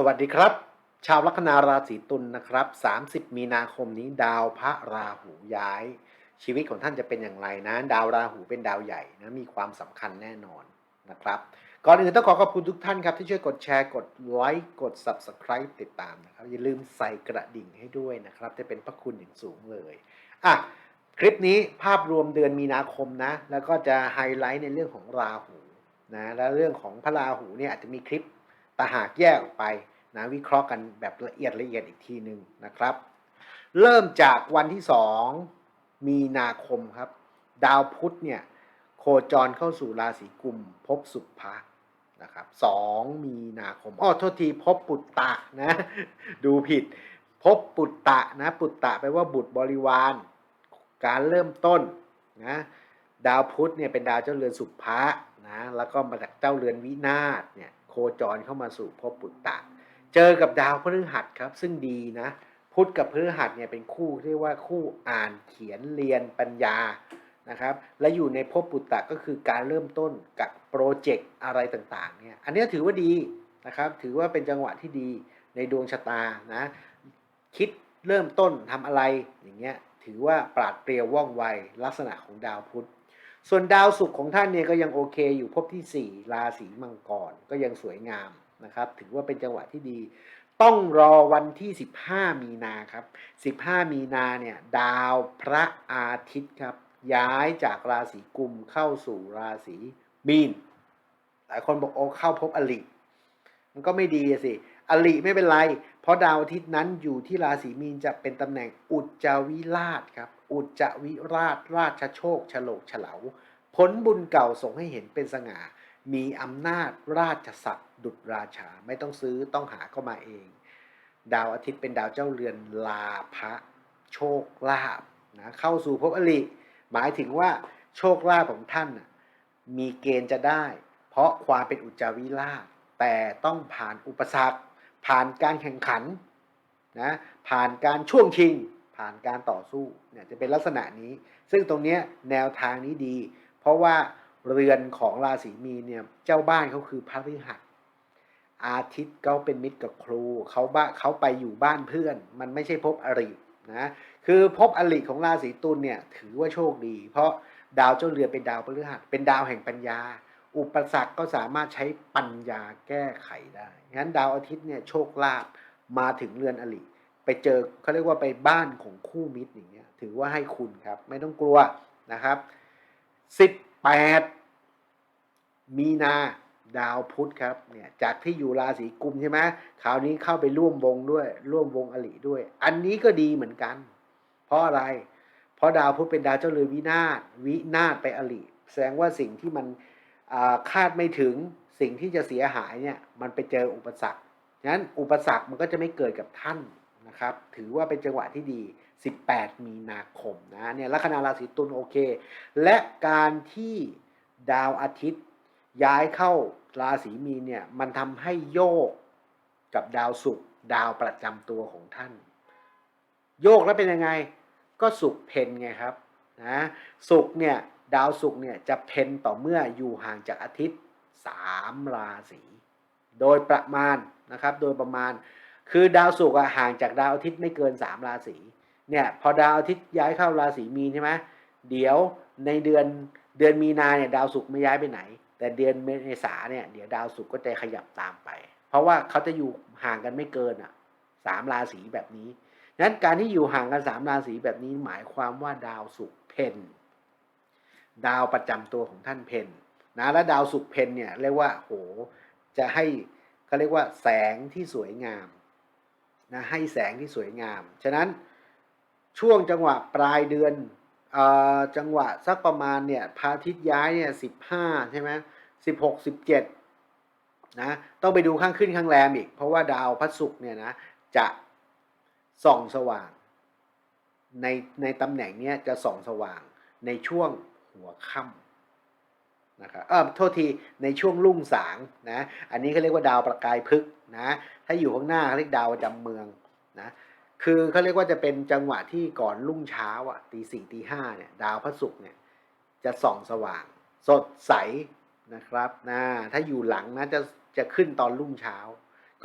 สวัสดีครับ ชาวลัคนาราศีตุลนะครับ 30 มีนาคมนี้ดาวพระราหูย้าย ชีวิตของท่านจะเป็นอย่างไรนะ ดาวราหูเป็นดาวใหญ่นะมีความสำคัญแน่นอนนะครับ ก่อนอื่นต้องขอขอบคุณทุกท่านครับ ที่ช่วยกดแชร์กดไลค์กด Subscribe ติดตามนะครับ อย่าลืมใส่กระดิ่งให้ด้วยนะครับ จะเป็นพระคุณอย่างสูงเลยอะคลิปนี้ภาพรวมเดือนมีนาคมนะ แล้วก็จะไฮไลท์ในเรื่องของราหูนะและเรื่องของพระราหูเนี่ยอาจจะมีคลิป ตาหากแยกออกไปนะวิเคราะห์กันแบบละเอียดละเอียดอีกทีหนึ่งนะครับ เริ่มจากวันที่ 2 มีนาคมครับ ดาวพุธเนี่ยโคจรเข้าสู่ราศีกุมภพสุภะนะครับสองมีนาคมอ้อโทษทีภพปุตตะนะดูผิดภพปุตตะนะปุตตะแปลว่าบุตรบริวาร การเริ่มต้นนะดาวพุธเนี่ยเป็นดาวเจ้าเรือนสุภะนะแล้วก็มาจากเจ้าเรือนวินาศเนี่ย โคจรเข้ามาสู่ภพปุตตะ เจอกับดาวพฤหัสครับ ซึ่งดีนะพุธกับพฤหัสเนี่ยเป็นคู่เรียกว่าคู่อ่านเขียนเรียนปัญญานะครับ และอยู่ในภพปุตตะก็คือการเริ่มต้นกับโปรเจกต์อะไรต่างๆเนี่ยอันนี้ถือว่าดีนะครับ ถือว่าเป็นจังหวะที่ดีในดวงชะตานะคิดเริ่มต้นทำอะไรอย่างเงี้ยถือว่าปราดเปรียวว่องไวลักษณะของดาวพุธ ส่วนดาวศุกร์ของท่านเนี่ยก็ยังโอเคอยู่ภพที่ 4 ราศีมังกรก็ยังสวยงามนะครับ ถือว่าเป็นจังหวะที่ดี ต้องรอวันที่ 15 มีนาครับ 15 มีนาเนี่ยดาวพระอาทิตย์ครับ ย้ายจากราศีกุมเข้าสู่ราศีมีน หลายคนบอกโอ้เข้าพบอลิมันก็ไม่ดีสิอลิไม่เป็นไร เพราะดาวอาทิตย์นั้นอยู่ที่ราศีมีนจะเป็นตำแหน่งอุจจาวิราชครับ อุจจวิราชราชโชคฉลกเฉลาผลบุญเก่าส่งให้เห็นเป็นสง่า มีอำนาจราชสัตว์ดุจราชาไม่ต้องซื้อต้องหาเข้ามาเอง ดาวอาทิตย์เป็นดาวเจ้าเรือนลาภะโชคลาภนะเข้าสู่ภพอลิหมายถึงว่าโชคลาภของท่านมีเกณฑ์จะได้ เพราะความเป็นอุจจาวิราชแต่ต้องผ่านอุปสรรค ผ่านการแข่งขันนะผ่านการช่วงชิง ผ่านการต่อสู้เนี่ยจะเป็นลักษณะนี้ ซึ่งตรงเนี้ยแนวทางนี้ดี เพราะว่าเรือนของราศีมีนเนี่ยเจ้าบ้านเขาคือพระฤหัสอาทิตย์เขาเป็นมิตรกับครูเขาบ้าเขาไปอยู่บ้านเพื่อน มันไม่ใช่ภพอรินะคือภพอริของราศีตุลเนี่ยถือว่าโชคดี เพราะดาวเจ้าเรือนเป็นดาวพฤหัสเป็นดาวแห่งปัญญา อุปสรรคก็สามารถใช้ปัญญาแก้ไขได้งั้นดาวอาทิตย์เนี่ยโชคลาภมาถึงเรือนอริ ไปเจอเขาเรียกว่าไปบ้านของคู่มิตรอย่างเงี้ยถือว่าให้คุณครับ ไม่ต้องกลัวนะครับสิบแปดมีนาดาวพุธครับเนี่ยจากที่อยู่ราศีกุมใช่ไหมคราวนี้เข้าไปร่วมวงด้วย ร่วมวงอริด้วย อันนี้ก็ดีเหมือนกัน เพราะอะไร เพราะดาวพุธเป็นดาวเจ้าเรือนวินาศวินาศไปอริแสดงว่าสิ่งที่มันาคาดไม่ถึงสิ่งที่จะเสียหายเนี่ยมันไปเจออุปสรรคงั้นอุปสรรคมันก็จะไม่เกิดกับท่าน นะครับถือว่าเป็นจังหวะที่ดี 18 มีนาคมนะเนี่ยลัคนาราศีตุลโอเค และการที่ดาวอาทิตย์ ย้ายเข้าราศีมีนเนี่ยมันทำให้โยกกับดาวศุกร์ดาวประจำตัวของท่าน โยกแล้วเป็นยังไง ก็ศุกร์เพนไงครับนะศุกร์เนี่ยดาวศุกร์เนี่ยจะเพนต่อเมื่ออยู่ห่างจากอาทิตย์สามราศีโดยประมาณนะครับโดยประมาณ คือดาวศุกร์อะห่างจากดาวอาทิตย์ไม่เกินสามราศีเนี่ยพอดาวอาทิตย์ย้ายเข้าราศีมีนใช่ไหมเดี๋ยวในเดือนเดือนมีนาเนี่ยดาวศุกร์ไม่ย้ายไปไหน แต่เดือนเมษาเนี่ยเดี๋ยวดาวศุกร์ก็จะขยับตามไป เพราะว่าเขาจะอยู่ห่างกันไม่เกินอะสามราศีแบบนี้นั้นการที่อยู่ห่างกันสามราศีแบบนี้หมายความว่าดาวศุกร์เพนดาวประจำตัวของท่านเพนนะและดาวศุกร์เพนเนี่ยเรียกว่าโหจะให้เขาเรียกว่าแสงที่สวยงาม นะให้แสงที่สวยงาม ฉะนั้นช่วงจังหวะปลายเดือนอจังหวะสักประมาณเนี่ยพระอาทิตย์ย้ายเนี่ยสิบห้าใช่ไหมสิบหกสิบเจ็ดนะต้องไปดูข้างขึ้นข้างแรมอีก เพราะว่าดาวพระศุกร์เนี่ยนะจะส่องสว่างในในตำแหน่งเนี้ยจะส่องสว่างในช่วงหัวค่ำ นะครับเออโทษทีในช่วงรุ่งสางนะอันนี้เขาเรียกว่าดาวประกายพฤกษ์นะถ้าอยู่ข้างหน้าเขาเรียกดาวประจำเมืองนะคือเขาเรียกว่าจะเป็นจังหวะที่ก่อนรุ่งเช้าอะตีสี่ตีห้าเนี่ยดาวพระศุกร์เนี่ยจะส่องสว่าง สดใสนะครับนะถ้าอยู่หลังนะจะจะขึ้นตอนรุ่งเช้า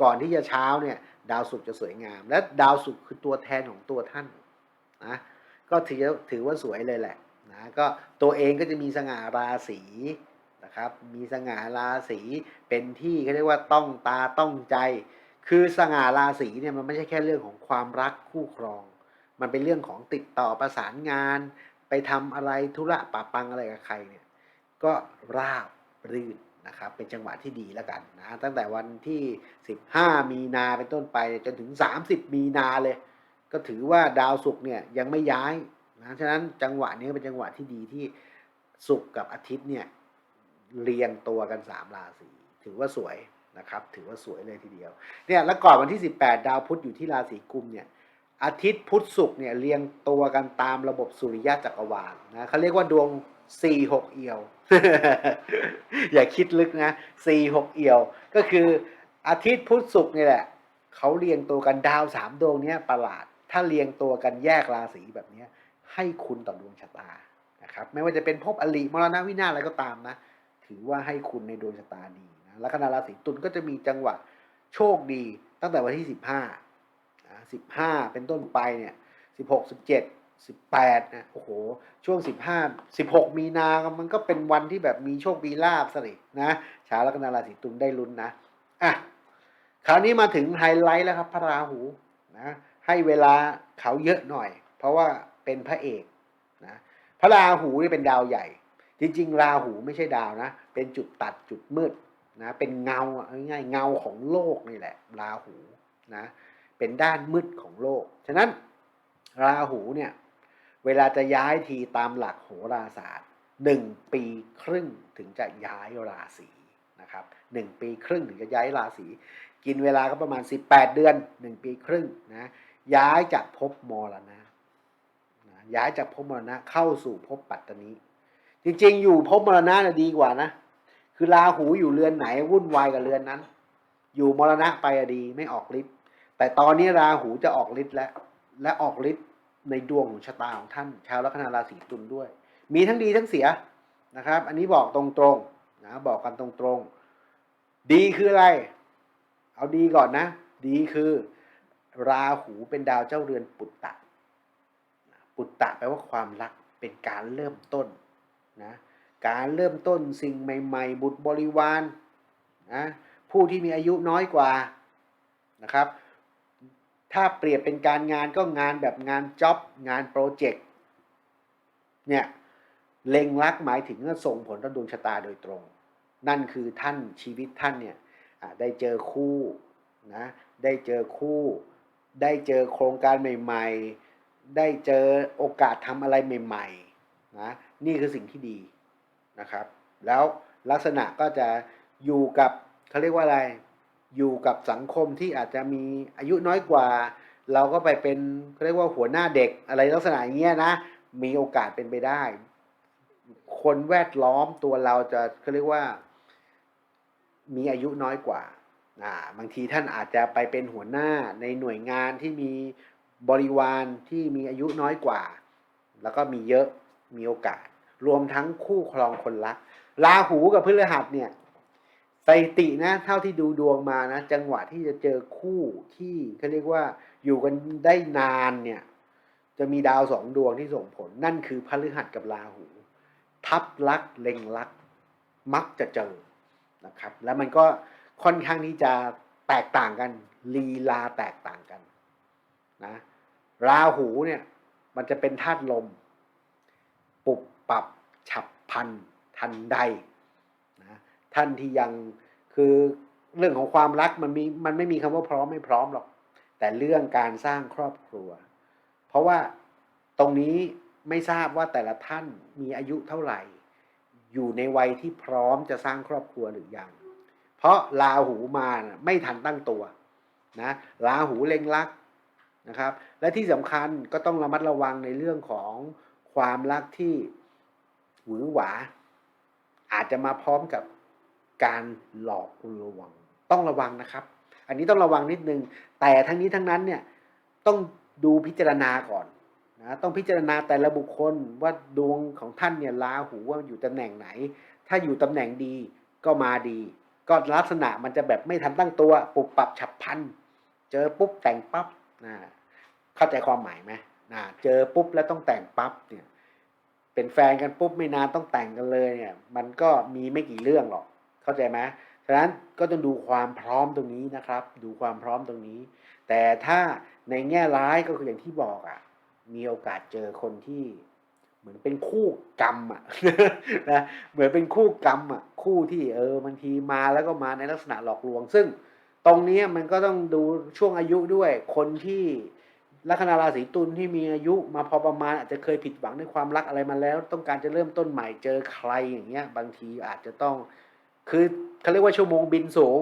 ก่อนที่จะเช้าเนี่ยดาวศุกร์จะสวยงาม และดาวศุกร์คือตัวแทนของตัวท่านนะก็ถือถือว่าสวยเลยแหละ นะก็ตัวเองก็จะมีสง่าราศีนะครับมีสง่าราศีเป็นที่เขาเรียกว่าต้องตาต้องใจ คือสง่าราศีเนี่ยมันไม่ใช่แค่เรื่องของความรักคู่ครอง มันเป็นเรื่องของติดต่อประสานงาน ไปทำอะไรธุระปะปังอะไรกับใครเนี่ยก็ราบรื่นนะครับเป็นจังหวะที่ดีแล้วกันนะตั้งแต่วันที่ 15 มีนาเป็นต้นไปจนถึง 30 มีนาเลย ก็ถือว่าดาวศุกร์เนี่ยยังไม่ย้าย นะฉะนั้นจังหวะนี้เป็นจังหวะที่ดีที่ศุกร์กับอาทิตย์เนี่ยเรียงตัวกัน3ราศีถือว่าสวยนะครับ ถือว่าสวยเลยทีเดียวเนี่ยแล้วก่อนวันที่ 18 ดาวพุธอยู่ที่ราศีกุมเนี่ยอาทิตย์พุธศุกร์เนี่ยเรียงตัวกันตามระบบสุริยะจักรวาลนะเขาเรียกว่าดวง4 6เอียว อย่าคิดลึกนะ4 6เอียว ก็คืออาทิตย์พุธศุกร์นี่แหละเขาเรียงตัวกันดาวสามดวงเนี้ยประหลาด ถ้าเรียงตัวกันแยกราศีแบบเนี้ย ให้คุณต่อดวงชะตานะครับไม่ว่าจะเป็นภพอลิมรณะวินาศอะไรก็ตามนะ ถือว่าให้คุณในดวงชะตาดีนะลัคนาราศีตุลก็จะมีจังหวะโชคดีตั้งแต่วันที่ 15สิบห้าเป็นต้นไปเนี่ยสิบหกสิบเจ็ดสิบแปดนะโอ้โห ช่วงสิบห้าสิบหกมีนามันก็เป็นวันที่แบบมีโชคมีลาบสินะชาวลัคนาราศีตุลได้ลุ้นนะอะคราวนี้มาถึงไฮไลท์แล้วครับพระราหูนะให้เวลาเขาเยอะหน่อย เพราะว่า เป็นพระเอกนะพระราหูนี่เป็นดาวใหญ่ จริงๆ ราหูไม่ใช่ดาวนะ เป็นจุดตัดจุดมืดนะเป็นเงาอะง่ายๆเงาของโลกนี่แหละ ราหูนะเป็นด้านมืดของโลก ฉะนั้นราหูเนี่ยเวลาจะย้ายทีตามหลักโหราศาสตร์หนึ่งปีครึ่งถึงจะย้ายราศีนะครับหนึ่งปีครึ่งถึงจะย้ายราศีกินเวลาก็ประมาณ 18 เดือนหนึ่งปีครึ่งนะย้ายจากภพมรณะนะ ย้ายจากภพมรณะเข้าสู่ภพปัตตนีจริงๆ อยู่ภพมรณะน่ะดีกว่านะ คือราหูอยู่เรือนไหนวุ่นวายกับเรือนนั้น อยู่มรณะไปอะดีไม่ออกฤทธิ์แต่ตอนนี้ราหูจะออกฤทธิ์แล้วและออกฤทธิ์ในดวงของชะตาของท่าน ชาวลัคนาราศีตุลด้วย มีทั้งดีทั้งเสียนะครับ อันนี้บอกตรงๆนะบอกกันตรงๆ ดีคืออะไร เอาดีก่อนนะ ดีคือ ราหูเป็นดาวเจ้าเรือนปุตตะ ปุตตะแปลว่าความรักเป็นการเริ่มต้นนะการเริ่มต้นสิ่งใหม่ ๆ บุตรบริวารนะผู้ที่มีอายุน้อยกว่านะครับ ถ้าเปรียบเป็นการงานก็งานแบบงานจ็อบงานโปรเจกต์เนี่ยเล็งรักหมายถึงว่าส่งผลต่อดวงชะตาโดยตรง นั่นคือท่านชีวิตท่านเนี่ยได้เจอคู่นะได้เจอคู่ ได้เจอโครงการใหม่ ๆ ได้เจอโอกาสทำอะไรใหม่ๆนะนี่คือสิ่งที่ดีนะครับ แล้วลักษณะก็จะอยู่กับเขาเรียกว่าอะไร อยู่กับสังคมที่อาจจะมีอายุน้อยกว่า เราก็ไปเป็นเขาเรียกว่าหัวหน้าเด็กอะไรลักษณะอย่างเงี้ยนะมีโอกาสเป็นไปได้ คนแวดล้อมตัวเราจะเขาเรียกว่า มีอายุน้อยกว่าอ่าบางทีท่านอาจจะไปเป็นหัวหน้าในหน่วยงานที่มี บริวารที่มีอายุน้อยกว่า แล้วก็มีเยอะมีโอกาส รวมทั้งคู่ครองคนรักราหูกับพฤหัสเนี่ยสถิตินะเท่าที่ดูดวงมานะ จังหวะที่จะเจอคู่ที่เขาเรียกว่าอยู่กันได้นานเนี่ย จะมีดาวสองดวงที่ส่งผล นั่นคือพฤหัสกับราหู ทับลักเล็งลัก มักจะเจอนะครับ แล้วมันก็ค่อนข้างที่จะแตกต่างกันลีลาแตกต่างกันนะ ราหูเนี่ยมันจะเป็นธาตุลม ปุบปับฉับพันทันใดนะท่านที่ยังคือเรื่องของความรักมันมีมันไม่มีคำว่าพร้อมไม่พร้อมหรอก แต่เรื่องการสร้างครอบครัว เพราะว่าตรงนี้ไม่ทราบว่าแต่ละท่านมีอายุเท่าไหร่ อยู่ในวัยที่พร้อมจะสร้างครอบครัวหรือยัง เพราะราหูมาไม่ทันตั้งตัวนะราหูเล็งลักษ นะครับ และที่สำคัญก็ต้องระมัดระวังในเรื่องของความรักที่หวือหวา อาจจะมาพร้อมกับการหลอกลวง ต้องระวังนะครับ อันนี้ต้องระวังนิดนึง แต่ทั้งนี้ทั้งนั้นเนี่ยต้องดูพิจารณาก่อนนะต้องพิจารณาแต่ละบุคคลว่าดวงของท่านเนี่ยราหูว่าอยู่ตำแหน่งไหน ถ้าอยู่ตำแหน่งดีก็มาดี ก็ลักษณะมันจะแบบไม่ทันตั้งตัว ปุบปรับฉับพลันเจอปุ๊บแต่งปั๊บ นะเข้าใจความหมายไหมนะเจอปุ๊บแล้วต้องแต่งปั๊บเนี่ยเป็นแฟนกันปุ๊บไม่นานต้องแต่งกันเลยเนี่ยมันก็มีไม่กี่เรื่องหรอก เข้าใจไหมฉะนั้นก็ต้องดูความพร้อมตรงนี้นะครับ ดูความพร้อมตรงนี้ แต่ถ้าในแง่ร้ายก็คืออย่างที่บอกอะ่ะ มีโอกาสเจอคนที่เหมือนเป็นคู่กรรมอะนะเหมือนเป็นคู่กรรมอะคู่ที่เออบางทีมาแล้วก็มาในลักษณะหลอกลวง ซึ่ง ตรงนี้มันก็ต้องดูช่วงอายุด้วย คนที่ลัคนาราศีตุลที่มีอายุมาพอประมาณอาจจะเคยผิดหวังในความรักอะไรมาแล้ว ต้องการจะเริ่มต้นใหม่เจอใครอย่างเงี้ย บางทีอาจจะต้อง คือเขาเรียกว่าชั่วโมงบินสูง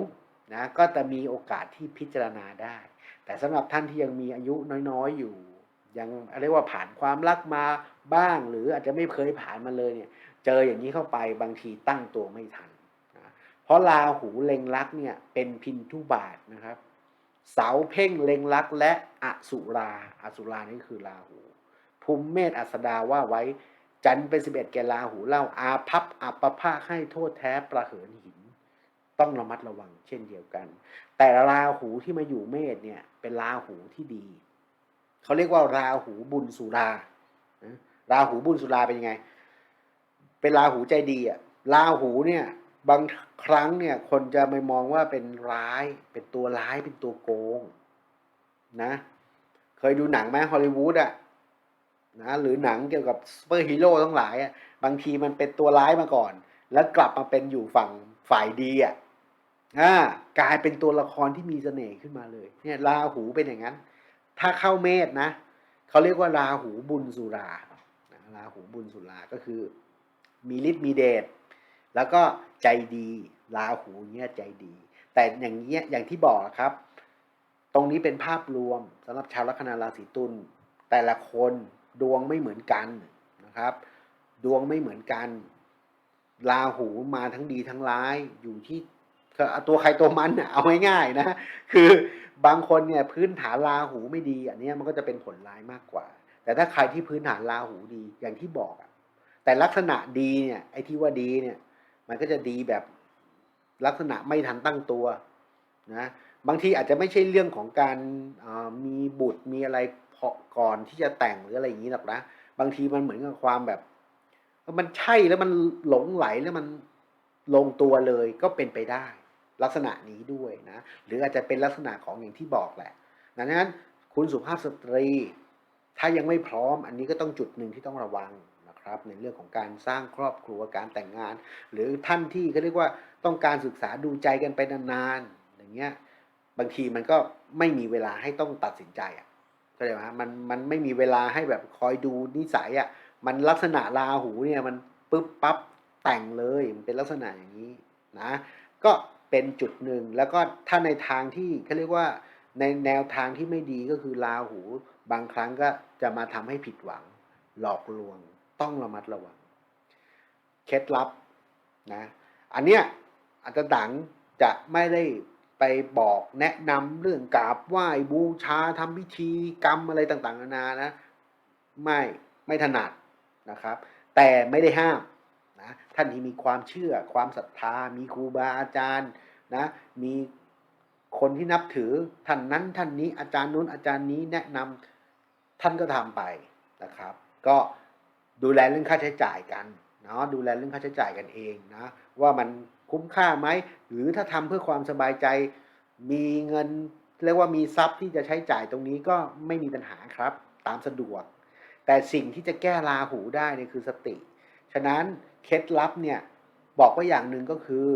นะก็จะมีโอกาสที่พิจารณาได้ แต่สำหรับท่านที่ยังมีอายุน้อยๆอยู่ ยังเรียกว่าผ่านความรักมาบ้าง หรืออาจจะไม่เคยผ่านมาเลยเนี่ย เจออย่างนี้เข้าไปบางทีตั้งตัวไม่ทัน ราะราหูเล็งลักเนี่ยเป็นพินทุบาทนะครับ เสาเพ่งเล็งลักและอสุราอสุรานี่คือราหูภูมิเมธอัสดาว่าไว้ จันเป็นสิบเอ็ดแก่ราหูเล่าอาพับอัปปะภาคให้โทษแท้ประเหินหิน ต้องระมัดระวังเช่นเดียวกัน แต่ราหูที่มาอยู่เมษเนี่ยเป็นราหูที่ดี เขาเรียกว่าราหูบุญสุราราหูบุญสุราเป็นยังไง เป็นราหูใจดีอะราหูเนี่ย บางครั้งเนี่ยคนจะไม่มองว่าเป็นร้าย เป็นตัวร้ายเป็นตัวโกงนะ เคยดูหนังไหมฮอลลีวูดอะนะหรือหนังเกี่ยวกับซูเปอร์ฮีโร่ทั้งหลายอะบางทีมันเป็นตัวร้ายมาก่อน แล้วกลับมาเป็นอยู่ฝั่งฝ่ายดีอะอ่ากลายเป็นตัวละครที่มีเสน่ห์ขึ้นมาเลย เนี่ยราหูเป็นอย่างนั้น ถ้าเข้าเมษนะเขาเรียกว่าราหูบุญสุรานะราหูบุญสุราก็คือ มีฤทธิ์มีเดช แล้วก็ใจดีราหูเนี่ยใจดี แต่อย่างเงี้ยอย่างที่บอกครับ ตรงนี้เป็นภาพรวมสำหรับชาวลัคนาราศีตุลแต่ละคนดวงไม่เหมือนกันนะครับ ดวงไม่เหมือนกันราหูมาทั้งดีทั้งร้ายอยู่ที่ตัวใครตัวมันเอาง่ายๆนะคือบางคนเนี่ยพื้นฐานราหูไม่ดี อันนี้มันก็จะเป็นผลร้ายมากกว่า แต่ถ้าใครที่พื้นฐานราหูดีอย่างที่บอกอะแต่ลักษณะดีเนี่ยไอ้ที่ว่าดีเนี่ย มันก็จะดีแบบลักษณะไม่ทันตั้งตัวนะบางทีอาจจะไม่ใช่เรื่องของการมีบุตรมีอะไรเพาะก่อนที่จะแต่งหรืออะไรอย่างนี้หรอกนะบางทีมันเหมือนกับความแบบ มันใช่แล้วมันหลงไหลแล้วมันลงตัวเลยก็เป็นไปได้ ลักษณะนี้ด้วยนะหรืออาจจะเป็นลักษณะของอย่างที่บอกแหละดังนั้นคุณสุภาพสตรี ถ้ายังไม่พร้อม อันนี้ก็ต้องจุดหนึ่งที่ต้องระวัง นะครับ ในเรื่องของการสร้างครอบครัวการแต่งงาน หรือท่านที่เขาเรียกว่าต้องการศึกษาดูใจกันไปนานๆอย่างเงี้ยบางทีมันก็ไม่มีเวลาให้ต้องตัดสินใจอะเข้าใจไหมมันมันไม่มีเวลาให้แบบคอยดูนิสัยอะมันลักษณะราหูเนี่ยมันปึ๊บปั๊บแต่งเลยมันเป็นลักษณะอย่างนี้นะก็เป็นจุดหนึ่งแล้วก็ถ้าในทางที่เขาเรียกว่าในแนวทางที่ไม่ดีก็คือราหู บางครั้งก็จะมาทำให้ผิดหวัง หลอกลวง ต้องระมัดระวัง เคล็ดลับนะ อันเนี้ยอาจารย์ดังจะไม่ได้ไปบอกแนะนำเรื่องกราบไหว้บูชาทำพิธีกรรมอะไรต่างๆนานานะ ไม่ไม่ถนัดนะครับ แต่ไม่ได้ห้ามนะท่านที่มีความเชื่อความศรัทธา มีครูบาอาจารย์นะมีคนที่นับถือท่านนั้นท่านนี้อาจารย์นู้นอาจารย์นี้แนะนำท่านก็ทำไปนะครับ ก็ ดูแลเรื่องค่าใช้จ่ายกันเนาะดูแลเรื่องค่าใช้จ่ายกันเองนะว่ามันคุ้มค่าไหมหรือถ้าทำเพื่อความสบายใจ มีเงินเรียกว่ามีทรัพย์ที่จะใช้จ่ายตรงนี้ก็ไม่มีปัญหาครับตามสะดวก แต่สิ่งที่จะแก้ราหูได้เนี่ยคือสติ ฉะนั้นเคล็ดลับเนี่ยบอกว่าอย่างหนึ่งก็คือ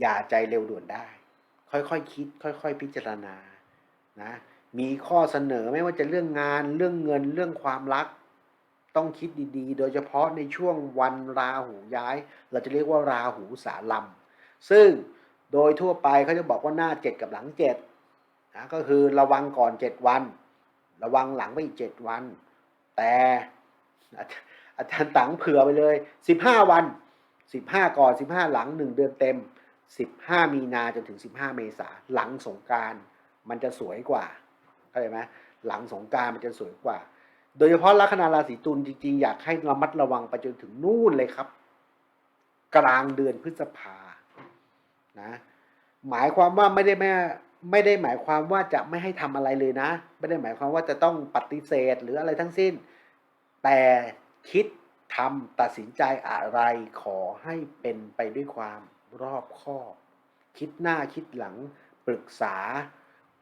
อย่าใจเร็วด่วนได้ ค่อยๆคคิด ค่อย ๆ พิจารณานะมีข้อเสนอไม่ว่าจะเรื่องงานเรื่องเงินเรื่องความรัก ต้องคิดดีๆ โดยเฉพาะในช่วงวันราหูย้าย เราจะเรียกว่าราหูสาลัมซึ่งโดยทั่วไปเขาจะบอกว่าหน้าเจ็ดกับหลังเจ็ดนะก็คือระวังก่อนเจ็ดวัน ระวังหลังไปอีกเจ็ดวัน แต่อาจารย์ตังเผื่อไปเลยสิบห้าวันสิบห้าก่อนสิบห้าหลังหนึ่งเดือนเต็มสิบห้ามีนาจนถึงสิบห้าเมษาหลังสงการมันจะสวยกว่าเข้าใจไหมหลังสงการมันจะสวยกว่า โดยเฉพาะลัคนาราศีตุลจริงๆ อยากให้ระมัดระวังไปจนถึงนู่นเลยครับ กลางเดือนพฤษภานะหมายความว่าไม่ได้ไม่ไม่ได้หมายความว่าจะไม่ให้ทำอะไรเลยนะ ไม่ได้หมายความว่าจะต้องปฏิเสธหรืออะไรทั้งสิ้น แต่คิดทำตัดสินใจอะไรขอให้เป็นไปด้วยความรอบคอบ คิดหน้าคิดหลังปรึกษา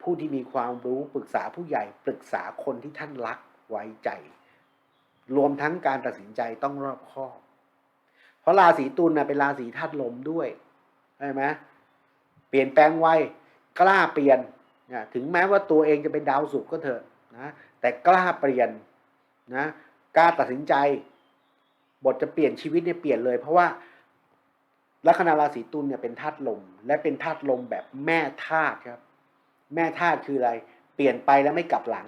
ผู้ที่มีความรู้ปรึกษาผู้ใหญ่ปรึกษาคนที่ท่านรัก ไว้ใจ รวมทั้งการตัดสินใจต้องรอบคอบ เพราะราศีตุลนะเป็นราศีธาตุลมด้วยใช่ไหมเปลี่ยนแปลงไวกล้าเปลี่ยนนะถึงแม้ว่าตัวเองจะเป็นดาวศุกก็เถอะนะแต่กล้าเปลี่ยนนะกล้าตัดสินใจ บทจะเปลี่ยนชีวิตเนี่ยเปลี่ยนเลย เพราะว่าลัคนาราศีตุลเนี่ยเป็นธาตุลม และเป็นธาตุลมแบบแม่ธาตุครับ แม่ธาตุคืออะไร เปลี่ยนไปแล้วไม่กลับหลัง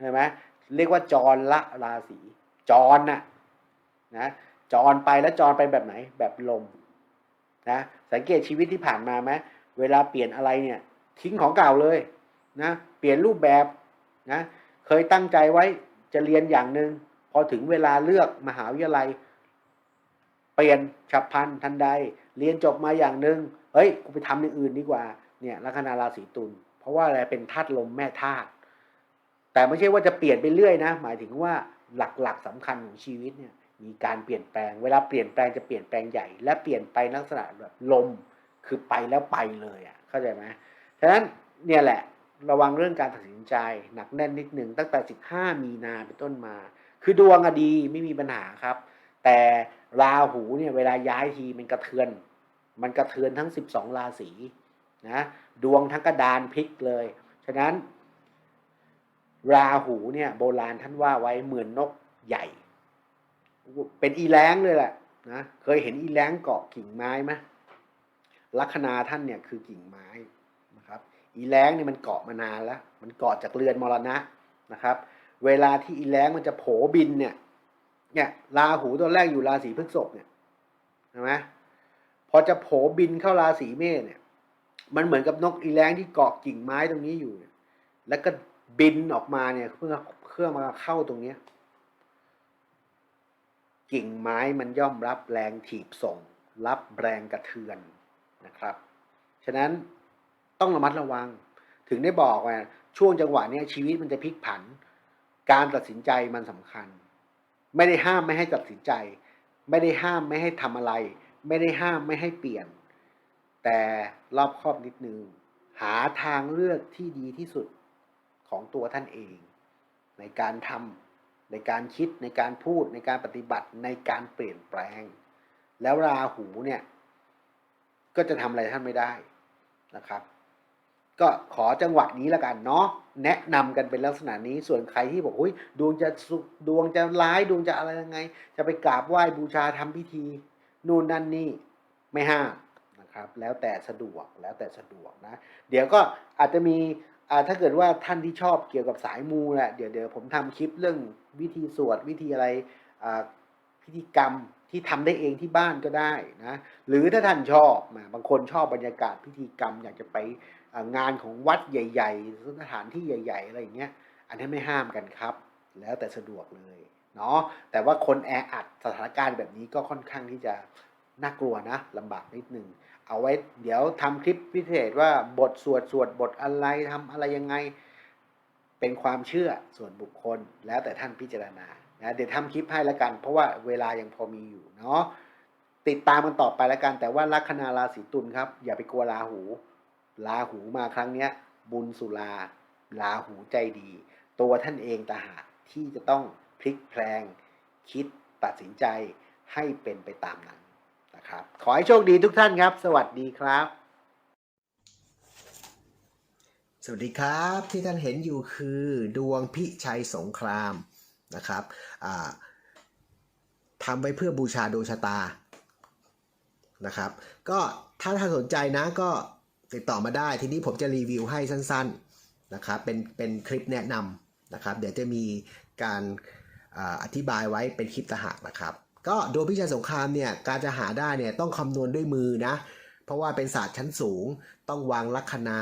ใช่ไหม เรียกว่าจรละราศีจรน่ะนะจรไปแล้วจรไปแบบไหนแบบลมนะสังเกตชีวิตที่ผ่านมาไหมเวลาเปลี่ยนอะไรเนี่ย ทิ้งของเก่าเลยนะเปลี่ยนรูปแบบนะเคยตั้งใจไว้จะเรียนอย่างหนึ่งพอถึงเวลาเลือกมหาวิทยาลัย เปลี่ยนฉับพลันทันใด เรียนจบมาอย่างหนึ่งเฮ้ยกูไปทำอย่างอื่นดีกว่าเนี่ยลัคนาราศีตุลเพราะว่าอะไรเป็นธาตุลมแม่ธาตุ แต่ไม่ใช่ว่าจะเปลี่ยนไปเรื่อยนะ หมายถึงว่าหลักๆสำคัญของชีวิตเนี่ยมีการเปลี่ยนแปลง เวลาเปลี่ยนแปลงจะเปลี่ยนแปลงใหญ่ และเปลี่ยนไปลักษณะแบบลม คือไปแล้วไปเลยอะเข้าใจไหมฉะนั้นเนี่ยแหละระวังเรื่องการตัดสินใจ หนักแน่นนิดหนึ่งตั้งแต่ 15 มีนาเป็นต้นมา คือดวงอดีไม่มีปัญหาครับ แต่ราหูเนี่ยเวลาย้ายทีมันกระเทือน มันกระเทือนทั้ง 12 ราศีนะดวงทั้งกระดานพลิกเลย ฉะนั้น ราหูเนี่ยโบราณท่านว่าไว้เหมือนนกใหญ่ เป็นอีแล้งเลยแหละนะเคยเห็นอีแล้งเกาะกิ่งไม้ไหมลัคนาท่านเนี่ยคือกิ่งไม้นะครับอีแล้งเนี่ยมันเกาะมานานแล้ว มันเกาะจากเรือนมรณะนะครับ เวลาที่อีแล้งมันจะโผบินเนี่ยเนี่ยราหูตัวแรกอยู่ราศีพฤษภเนี่ยใช่ไหมพอจะโผบินเข้าราศีเมษเนี่ย มันเหมือนกับนกอีแล้งที่เกาะกิ่งไม้ตรงนี้อยู่เนี่ยแล้วก็ บินออกมาเนี่ยเพื่อเพื่อมาเข้าตรงเนี้ยกิ่งไม้มันย่อมรับแรงถีบส่ง รับแรงกระเทือนนะครับ ฉะนั้นต้องระมัดระวัง ถึงได้บอกว่าช่วงจังหวะเนี้ยชีวิตมันจะพลิกผัน การตัดสินใจมันสำคัญ ไม่ได้ห้ามไม่ให้ตัดสินใจ ไม่ได้ห้ามไม่ให้ทำอะไร ไม่ได้ห้ามไม่ให้เปลี่ยน แต่รอบครอบนิดนึงหาทางเลือกที่ดีที่สุด ของตัวท่านเอง ในการทำในการคิดในการพูดในการปฏิบัติในการเปลี่ยนแปลง แล้วราหูเนี่ยก็จะทำอะไรท่านไม่ได้นะครับ ก็ขอจังหวะนี้แล้วกันเนาะแนะนำกันเป็นลักษณะนี้ส่วนใครที่บอกอุ้ยดวงจะสุขดวงจะร้ายดวงจะอะไรยังไง จะไปกราบไหว้บูชาทำพิธีนู่นนั่นนี่ไม่ห้ามนะครับแล้วแต่สะดวกแล้วแต่สะดวกนะ เดี๋ยวก็อาจจะมี ถ้าเกิดว่าท่านที่ชอบเกี่ยวกับสายมูแหละเดี๋ยวเดี๋ยวผมทำคลิปเรื่องวิธีสวดวิธีอะไรอ่าพิธีกรรมที่ทำได้เองที่บ้านก็ได้นะหรือถ้าท่านชอบมาบางคนชอบบรรยากาศพิธีกรรม อยากจะไปงานของวัดใหญ่ ๆ สถานที่ใหญ่ ๆ อะไรอย่างเงี้ยอันนี้ไม่ห้ามกันครับ แล้วแต่สะดวกเลยเนาะแต่ว่าคนแออัดสถานการณ์แบบนี้ก็ค่อนข้างที่จะน่ากลัวนะลำบากนิดนึง เอาไว้เดี๋ยวทำคลิปพิเศษว่าบทสวดสวดบทอะไรทำอะไรยังไง เป็นความเชื่อส่วนบุคคลแล้วแต่ท่านพิจารณานะเดี๋ยวทำคลิปให้แล้วกัน เพราะว่าเวลายังพอมีอยู่เนาะติดตามกันต่อไปล้วกัน แต่ว่าลัคนาราศีตุลครับ อย่าไปกลัวราหูราหูมาครั้งเนี้ย บุญสุราราหูใจดี ตัวท่านเองต่างหากที่จะต้องพลิกแพลง คิดตัดสินใจให้เป็นไปตามนั้น นะครับ ขอให้โชคดีทุกท่านครับ สวัสดีครับ สวัสดีครับที่ท่านเห็นอยู่คือดวงพิชัยสงครามนะครับทำไว้เพื่อบูชาดวงชะตานะครับ ก็ถ้าท่านสนใจนะก็ติดต่อมาได้ ทีนี้ผมจะรีวิวให้สั้นๆนะครับเป็นเป็นคลิปแนะนำนะครับ เดี๋ยวจะมีการอาอธิบายไว้เป็นคลิปตะหากนะครับ ก็ดวงพิชัยสงครามเนี่ยการจะหาได้เนี่ยต้องคำนวณด้วยมือนะ เพราะว่าเป็นศาสตร์ชั้นสูง ต้องวางลัคนา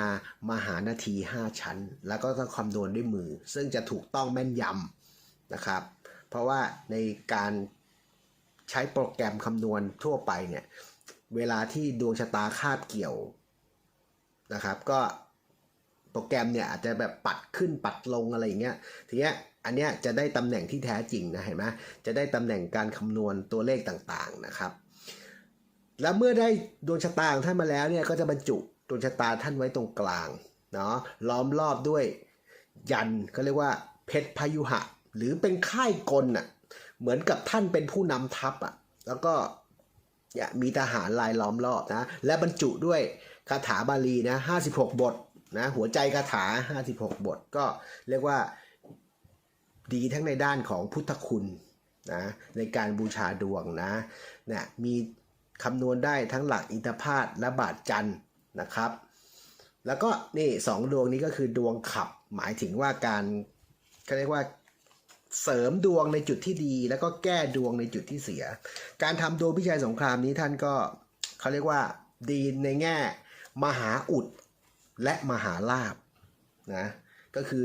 มหานาที 5 ชั้น แล้วก็ต้องคำนวณด้วยมือ ซึ่งจะถูกต้องแม่นยำนะครับ เพราะว่าในการใช้โปรแกรมคำนวณทั่วไปเนี่ยเวลาที่ดวงชะตาคาบเกี่ยวนะครับ ก็โปรแกรมเนี่ยอาจจะแบบปัดขึ้นปัดลงอะไรอย่างเงี้ยทีเนี้ย อันเนี้ยจะได้ตำแหน่งที่แท้จริงนะเห็นไหมจะได้ตำแหน่งการคำนวณตัวเลขต่างๆนะครับ แล้วเมื่อได้ดวงชะตาของท่านมาแล้วเนี่ยก็จะบรรจุดวงชะตาท่านไว้ตรงกลางเนาะล้อมรอบด้วยยันเขาเรียกว่าเพชรพายุหะ หรือเป็นค่ายกลน่ะเหมือนกับท่านเป็นผู้นำทัพอะแล้วก็มีทหารลายล้อมรอบนะและบรรจุด้วยคาถาบาลีนะ56 บทนะหัวใจคาถา 56 บทก็เรียกว่า ดีทั้งในด้านของพุทธคุณนะในการบูชาดวงนะเนี่ยมีคำนวณได้ทั้งหลักอินทพาตและบาทจันนะครับ แล้วก็นี่สองดวงนี้ก็คือดวงขับหมายถึงว่าการเขาเรียกว่าเสริมดวงในจุดที่ดี แล้วก็แก้ดวงในจุดที่เสีย การทำดวงพิชัยสงครามนี้ท่านก็เขาเรียกว่าดีในแง่ มหาอุดและมหาลาบนะก็คือ